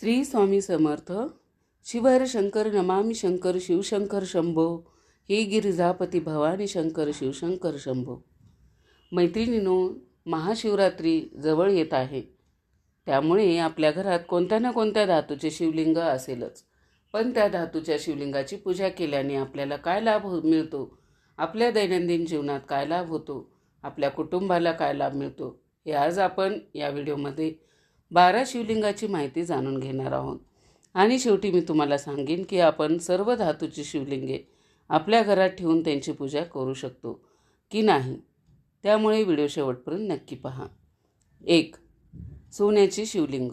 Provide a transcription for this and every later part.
श्री स्वामी समर्थ शिवर शंकर नमामि शंकर शिवशंकर शंभो हे गिरिजापती भवानी शंकर शिवशंकर शंभो. मैत्रिणीनो महाशिवरात्री जवळ येत आहे. त्यामुळे आपल्या घरात कोणत्या ना कोणत्या धातूचे शिवलिंग असेलच. पण त्या धातूच्या शिवलिंगाची पूजा केल्याने आपल्याला काय लाभ हो मिळतो? आपल्या दैनंदिन जीवनात काय लाभ होतो? आपल्या कुटुंबाला काय लाभ मिळतो? हे आज आपण या व्हिडिओमध्ये बारा शिवलिंगाची माहिती जाणून घेणार आहोत. आणि शेवटी मी तुम्हाला सांगेन की आपण सर्व धातूची शिवलिंगे आपल्या घरात ठेवून त्यांची पूजा करू शकतो की नाही त्यामुळे व्हिडिओ शेवटपर्यंत नक्की पहा. एक सोन्याची शिवलिंग.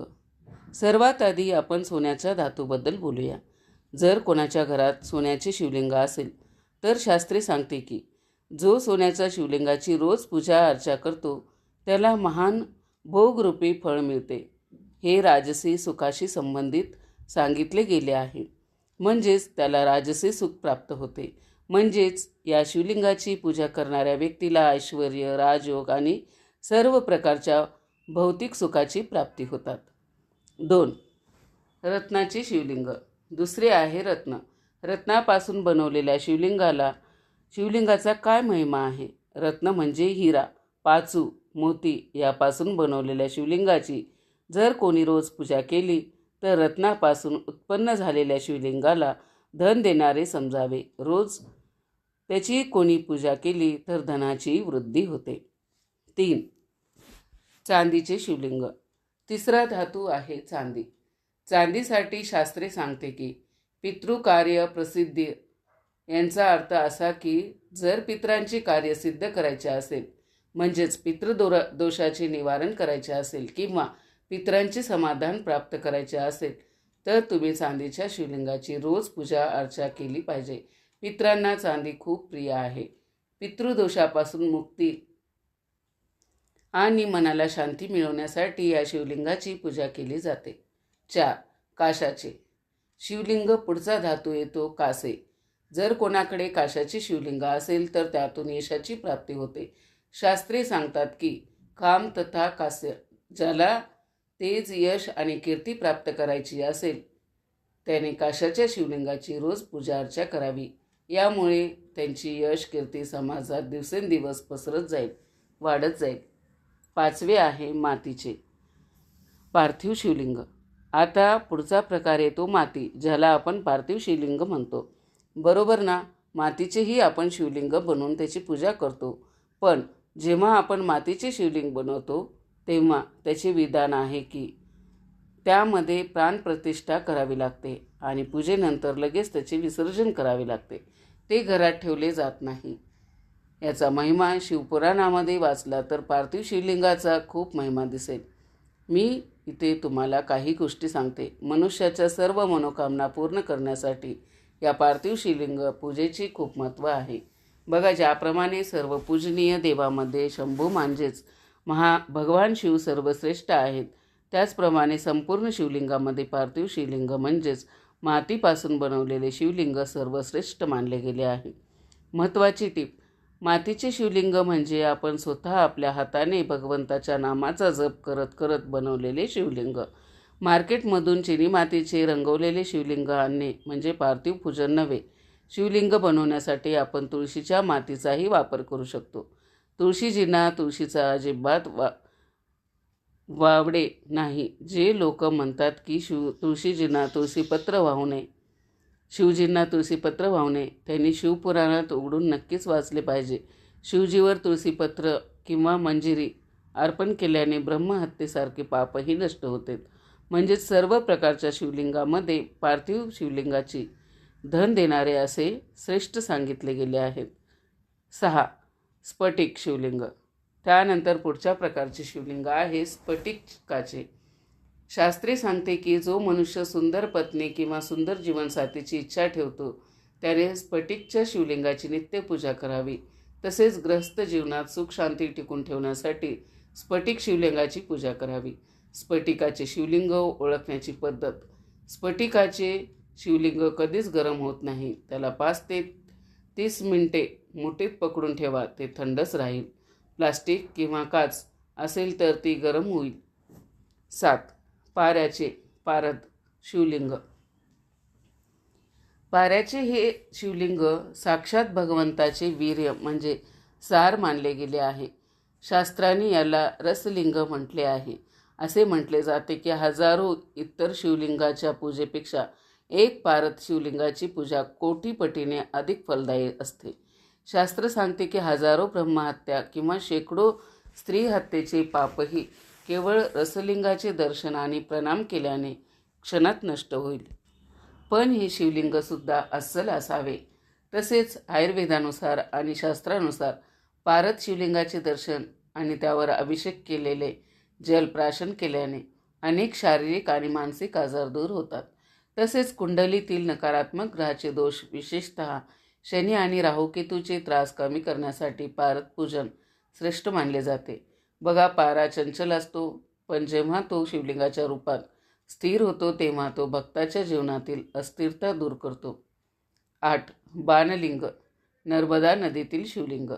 सर्वात आधी आपण सोन्याच्या धातूबद्दल बोलूया. जर कोणाच्या घरात सोन्याचे शिवलिंग असेल तर शास्त्री सांगते की जो सोन्याच्या शिवलिंगाची रोज पूजा अर्चा करतो त्याला महान भोगरूपी फळ मिळते. हे राजसी सुखाशी संबंधित सांगितले गेले आहे. म्हणजेच त्याला राजसी सुख प्राप्त होते. म्हणजेच या शिवलिंगाची पूजा करणाऱ्या व्यक्तीला ऐश्वर राजयोग आणि सर्व प्रकारच्या भौतिक सुखाची प्राप्ती होतात. दोन. रत्नाची शिवलिंग. दुसरे आहे रत्न. रत्नापासून बनवलेल्या शिवलिंगाला शिवलिंगाचा काय महिमा आहे? रत्न म्हणजे हिरा पाचू मोती यापासून बनवलेल्या शिवलिंगाची. जर कोणी रोज पूजा केली तर रत्नापासून उत्पन्न झालेल्या शिवलिंगाला धन देणारे समजावे. रोज त्याची कोणी पूजा केली तर धनाची वृद्धी होते. तीन. चांदीचे शिवलिंग. तिसरा धातू आहे चांदी. चांदीसाठी शास्त्रे सांगते की पितृकार्य प्रसिद्धी. यांचा अर्थ असा की जर पित्रांची कार्य सिद्ध करायचे असेल म्हणजेच पितृदोरा दोषाचे निवारण करायचे असेल किंवा पित्रांचे समाधान प्राप्त करायचे असेल तर तुम्ही चांदीच्या शिवलिंगाची रोज पूजा अर्चा केली पाहिजे. पित्रांना चांदी खूप प्रिय आहे. पितृदोषापासून मुक्ती आणि मनाला शांती मिळवण्यासाठी या शिवलिंगाची पूजा केली जाते. चार काशाचे. शिवलिंग पुढचा धातू येतो कासे. जर कोणाकडे काशाची शिवलिंग असेल तर त्यातून यशाची प्राप्ती होते. शास्त्री सांगतात की काम तथा कास्य ज्याला तेज यश आणि कीर्ती प्राप्त करायची असेल त्याने काशाच्या शिवलिंगाची रोज पूजा अर्चा करावी. यामुळे त्यांची यश कीर्ती समाजात दिवसेंदिवस पसरत जाईल वाढत जाईल. पाचवे आहे मातीचे. पार्थिव शिवलिंग. आता पुढचा प्रकार येतो माती ज्याला आपण पार्थिव शिवलिंग म्हणतो. बरोबर ना? मातीचेही आपण शिवलिंग बनवून त्याची पूजा करतो. पण जेव्हा आपण मातीचे शिवलिंग बनवतो तेव्हा त्याचे विधान आहे की त्यामध्ये प्राणप्रतिष्ठा करावी लागते आणि पूजेनंतर लगेच त्याचे विसर्जन करावे लागते. ते घरात ठेवले जात नाही. याचा महिमा शिवपुराणामध्ये वाचला तर पार्थिव शिवलिंगाचा खूप महिमा दिसेल. मी इथे तुम्हाला काही गोष्टी सांगते. मनुष्याच्या सर्व मनोकामना पूर्ण करण्यासाठी या पार्थिव शिवलिंग पूजेची खूप महत्त्व आहे. बघा ज्याप्रमाणे सर्व पूजनीय देवामध्ये शंभू म्हणजेच महा भगवान शिव सर्वश्रेष्ठ आहेत. त्याचप्रमाणे संपूर्ण शिवलिंगामध्ये पार्थिव शिवलिंग म्हणजेच मातीपासून बनवलेले शिवलिंग सर्वश्रेष्ठ मानले गेले आहे. महत्त्वाची टीप मातीचे शिवलिंग म्हणजे आपण स्वतः आपल्या हाताने भगवंताच्या नामाचा जप करत करत बनवलेले शिवलिंग. मार्केटमधून चिनी मातीचे रंगवलेले शिवलिंग आणणे म्हणजे पार्थिव पूजन नव्हे शिवलिंग बनवण्यासाठी आपण तुळशीच्या मातीचाही वापर करू शकतो. तुळशीजींना तुळशीचा अजिबात वा वावडे नाही. जे लोक म्हणतात की शिव तुळशीजींना तुळशीपत्र वाहू नये. शिवजींना तुळशीपत्र वाहू नये. त्यांनी शिवपुराणात उघडून नक्कीच वाचले पाहिजे. शिवजीवर तुळशीपत्र किंवा मंजिरी अर्पण केल्याने ब्रह्महत्येसारखे पापही नष्ट होते. म्हणजेच सर्व प्रकारच्या शिवलिंगामध्ये पार्थिव शिवलिंगाची धन देणारे असे श्रेष्ठ सांगितले गेले आहेत. सहा. स्फटिक शिवलिंग. त्यानंतर पुढच्या प्रकारचे शिवलिंग आहे स्फटिकाचे. शास्त्री सांगते की जो मनुष्य सुंदर पत्नी किंवा सुंदर जीवनसाथीची इच्छा ठेवतो त्याने स्फटिकच्या शिवलिंगाची नित्यपूजा करावी. तसेच ग्रस्त जीवनात सुख शांती टिकून ठेवण्यासाठी स्फटिक शिवलिंगाची पूजा करावी. स्फटिकाचे शिवलिंग ओळखण्याची पद्धत. स्फटिकाचे शिवलिंग कधीच गरम होत नाही. त्याला पाच ते तीस मिनटे मुठीत पकडून ठेवा ते थंडच राहील. प्लास्टिक किंवा काच असेल तर ती गरम होईल. सात पाऱ्याचे पारद शिवलिंग. पाऱ्याचे हे शिवलिंग साक्षात भगवंताचे वीर्य म्हणजे सार मानले गेले आहे. शास्त्रांनी याला रसलिंग म्हटले आहे. असे म्हटले जाते की हजारो इतर शिवलिंगाच्या पूजेपेक्षा एक पारत शिवलिंगाची पूजा कोटीपटीने अधिक फलदायी असते. शास्त्र सांगते की हजारो ब्रह्महत्या किंवा शेकडो स्त्री हत्येचे पापही केवळ रसलिंगाचे दर्शन आणि प्रणाम केल्याने क्षणात नष्ट होईल. पण हे शिवलिंगसुद्धा अस्सल असावे. तसेच आयुर्वेदानुसार आणि शास्त्रानुसार पारत शिवलिंगाचे दर्शन आणि त्यावर अभिषेक केलेले जल प्राशन केल्याने अनेक शारीरिक आणि मानसिक आजार दूर होतात. तसेच कुंडलीतील नकारात्मक ग्रहाचे दोष विशेषतः शनी आणि राहुकेतूचे त्रास कमी करण्यासाठी पारत पूजन श्रेष्ठ मानले जाते. बघा पारा चंचल असतो पण जेव्हा तो शिवलिंगाच्या रूपात स्थिर होतो तेव्हा तो भक्ताच्या जीवनातील अस्थिरता दूर करतो. आठ बाणलिंग नर्मदा नदीतील शिवलिंग.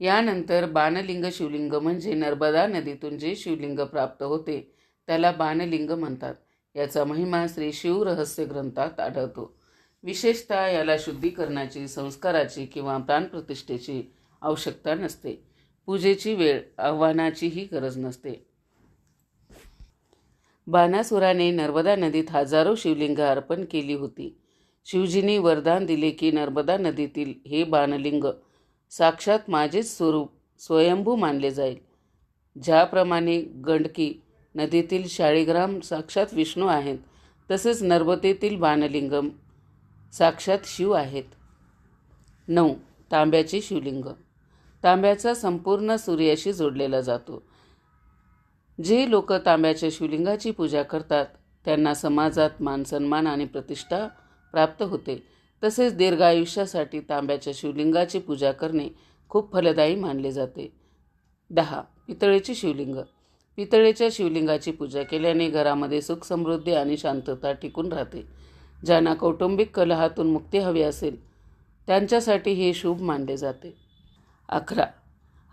यानंतर बाणलिंग शिवलिंग म्हणजे नर्मदा नदीतून जे शिवलिंग प्राप्त होते त्याला बाणलिंग म्हणतात. याचा महिमा श्री शिवरहस्य ग्रंथात आढळतो. विशेषतः याला शुद्धीकरणाची संस्काराची किंवा प्राणप्रतिष्ठेची आवश्यकता नसते. पूजेची वेळ आव्हानाचीही गरज नसते. बाणासुराने नर्मदा नदीत हजारो शिवलिंग अर्पण केली होती. शिवजींनी वरदान दिले की नर्मदा नदीतील हे बाणलिंग साक्षात माझेच स्वरूप स्वयंभू मानले जाईल. ज्याप्रमाणे गंडकी नदीतील शाळीग्राम साक्षात विष्णू आहेत. तसेच नर्मदेतील बाणलिंगम साक्षात शिव आहेत. नऊ. तांब्याचे शिवलिंग. तांब्याचा संपूर्ण सूर्याशी जोडलेला जातो. जे लोक तांब्याच्या शिवलिंगाची पूजा करतात त्यांना समाजात मानसन्मान आणि प्रतिष्ठा प्राप्त होते. तसेच दीर्घायुष्यासाठी तांब्याच्या शिवलिंगाची पूजा करणे खूप फलदायी मानले जाते. दहा. पितळेचे शिवलिंग. पितळेच्या शिवलिंगाची पूजा केल्याने घरामध्ये सुख समृद्धी आणि शांतता टिकून राहते. ज्यांना कौटुंबिक कलहातून मुक्ती हवी असेल त्यांच्यासाठी हे शुभ मानले जाते. अकरा.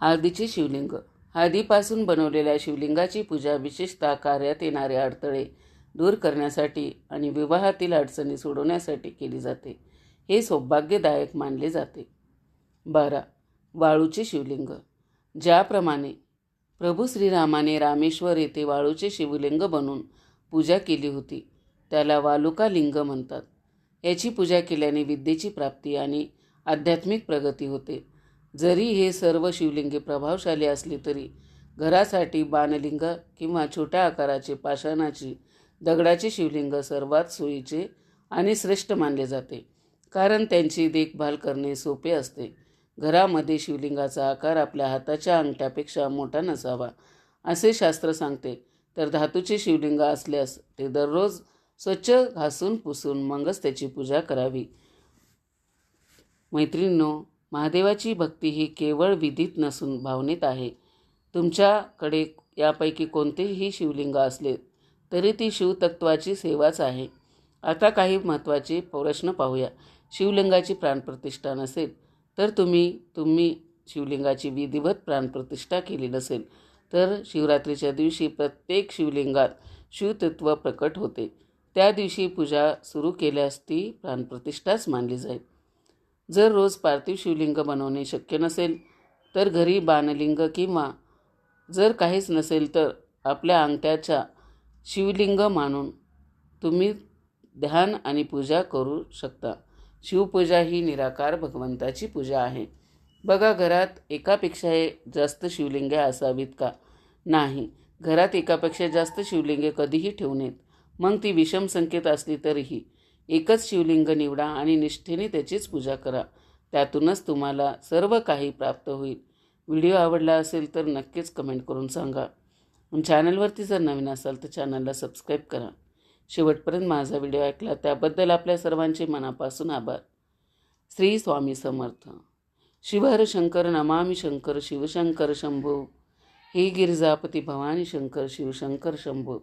हळदीचे शिवलिंग. हळदीपासून बनवलेल्या शिवलिंगाची पूजा विशेषतः कार्यात येणारे अडथळे दूर करण्यासाठी आणि विवाहातील अडचणी सोडवण्यासाठी केली जाते. हे सौभाग्यदायक मानले जाते. बारा. वाळूचे शिवलिंग. ज्याप्रमाणे प्रभू श्रीरामाने रामेश्वर येथे वाळूचे शिवलिंग बनवून पूजा केली होती. त्याला वालुका लिंग म्हणतात. याची पूजा केल्याने विद्येची प्राप्ती आणि आध्यात्मिक प्रगती होते. जरी हे सर्व शिवलिंगे प्रभावशाली असली तरी घरासाठी बाणलिंग किंवा छोट्या आकाराचे पाषाणाची दगडाचे शिवलिंग सर्वात सोयीचे आणि श्रेष्ठ मानले जाते. कारण त्यांची देखभाल करणे सोपे असते. घरामध्ये शिवलिंगाचा आकार आपल्या हाताच्या अंगठ्यापेक्षा मोठा नसावा असे शास्त्र सांगते. तर धातूचे शिवलिंग असल्यास ते दररोज स्वच्छ घासून पुसून मगच त्याची पूजा करावी. मैत्रिणींनो महादेवाची भक्ती ही केवळ विधीत नसून भावनेत आहे. तुमच्याकडे यापैकी कोणतेही शिवलिंग असले तरी ती शिवतत्वाची सेवाच आहे. आता काही महत्त्वाचे प्रश्न पाहूया. शिवलिंगाची प्राणप्रतिष्ठा नसेल तर तुम्ही तुम्ही शिवलिंगाची विधिवत प्राणप्रतिष्ठा केली नसेल तर शिवरात्रीच्या दिवशी प्रत्येक शिवलिंगात शिवतत्व प्रकट होते. त्या दिवशी पूजा सुरू केल्यास ती प्राणप्रतिष्ठाच मानली जाईल. जर रोज पार्थिव शिवलिंग बनवणे शक्य नसेल तर घरी बाणलिंग किंवा जर काहीच नसेल तर आपल्या अंगठ्याच्या शिवलिंग मानून तुम्ही ध्यान आणि पूजा करू शकता. शिवपूजा ही निराकार भगवंताची पूजा आहे. बघा घरात एकापेक्षा जास्त शिवलिंगे असावीत का? नाही. घरात एकापेक्षा जास्त शिवलिंगे कधीही ठेवू नयेत. मग ती विषम संकेत असली तरीही. एकच शिवलिंग निवडा आणि निष्ठेने त्याचीच पूजा करा. त्यातूनच तुम्हाला सर्व काही प्राप्त होईल. व्हिडिओ आवडला असेल तर नक्कीच कमेंट करून सांगा. चॅनलवरती जर नवीन असाल तर चॅनलला सबस्क्राईब करा. शेवटपर्यंत माझा व्हिडिओ ऐकला त्याबद्दल आपल्या सर्वांचे मनापासून आभार. श्री स्वामी समर्थ. शिवहर शंकर नमामी शंकर शिवशंकर शंभू. हे गिरिजापती भवानी शंकर शिवशंकर शंभू.